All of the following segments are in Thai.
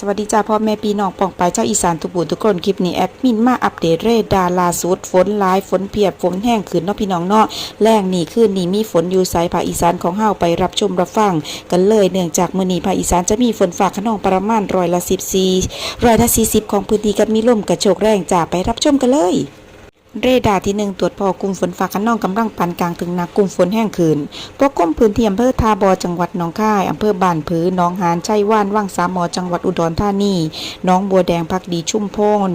สวัสดีจ้าพ่อแม่พี่น้องป่องไปเจ้าอีสานทุกบุญทุกคนคลิปนี้แอดมินมาอัปเดตเรดาร์ลาสุดฝนไลายฝนเพียบฝนแห้งขืนเนาะพี่น้องเนาะแรงนี่คืนนี้มีฝนอยู่สายภาคอีสานของเฮาไปรับชมรับฟังกันเลยเนื่องจากมื้อนี้ภาคอีสานจะมีฝนฟ้าขนองประมาณร้อยละ14ร้อยละ40 ของพื้นที่กับมีลมกระโชกแรงจ้าไปรับชมกันเลย เรดาร์ที่หนึ่งตรวจพอกลุ่มฝนฟ้าขนองกำลังปานกลางถึงหนักกลุ่มฝนแห้งคืนปกคลุมพื้นที่อำเภอทาบอจังหวัดหนองคายอำเภอบ้านผือหนองหานชัยว่านว่างสามหมอจังหวัดอุดรธานีหน้องบัวแดงพักดีชุ่มพน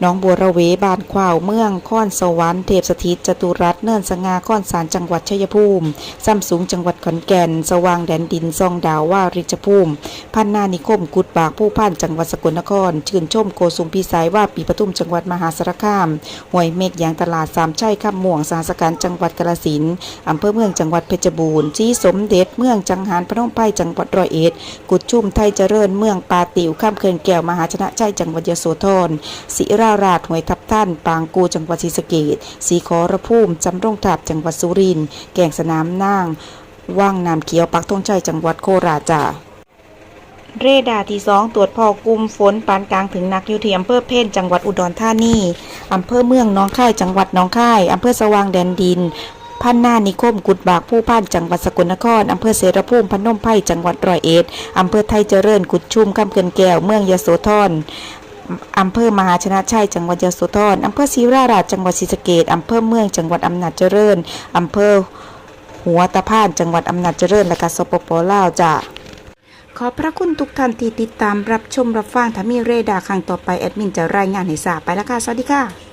หน้องบัวระเวบานขวาวเมืองค้อนสวรรค์เทพสถิตจตุรัสเนินสง่าค้อนสารจังหวัดชัยภูมิซ้ำสูงจังหวัดขอนแก่น สว่างแดนดินซองดาวว่าริจภูมิพันนานิคมกุดบากผู้พันจังหวัดสกลนคร ชื่นชมโกสุมพิสัยว่าปีปทุมจังหวัดมหาสารคามห้วยเมฆยางตลาดสามชัยข้ามม่วงสหสการจังหวัดกาฬสินอำเภอเมืองจังหวัดเพชรบูรณ์จีสมเด็จเมืองจังหารพนมไพรจังหวัดร้อยเอ็ด กุดชุ่มไทยเจริญเมืองปาติวข้ามเขื่อนแก้วมหาชนะชัยจังหวัดยโสธรศิราราชหวยทับท่าน ปางกูจังหวัดศรีสะเกษสีขอระภูมิจำรงทับจังหวัดสุรินทร์แก่งสนามนางว่างน้ำเขียวปักธงชัยจังหวัดโคราชจ้า เรดาร์ที่สองตรวจพอกลุ่มฝนปานกลางถึงหนักอยู่ที่อำเภอเพ่นจังหวัดอุดรธานีอำเภอเมืองน้องค่ายจังหวัดน้องค่ายอำเภอสว่างแดนดินพันนานิคมกุดบากผู้พันจังหวัดสกลนครอำเภอเสรภูมิพนมไพรจังหวัดร้อยเอ็ดอำเภอไทยเจริญกุดชุมคำเกินแก้วเมืองยโสธรอำเภอมหาชนะชัยจังหวัดยโสธรอำเภอศรีราชจังหวัดศรีสะเกษอำเภอเมืองจังหวัดอำนาจเจริญอำเภอหัวตะพานจังหวัดอำนาจเจริญและก็สปปลาวจ้า ขอพระคุณทุกท่านที่ติดตามรับชมรับฟังถ้ามีเรดาร์ครั้งต่อไปแอดมินจะรายงานให้ทราบไปแล้วค่ะ สวัสดีค่ะ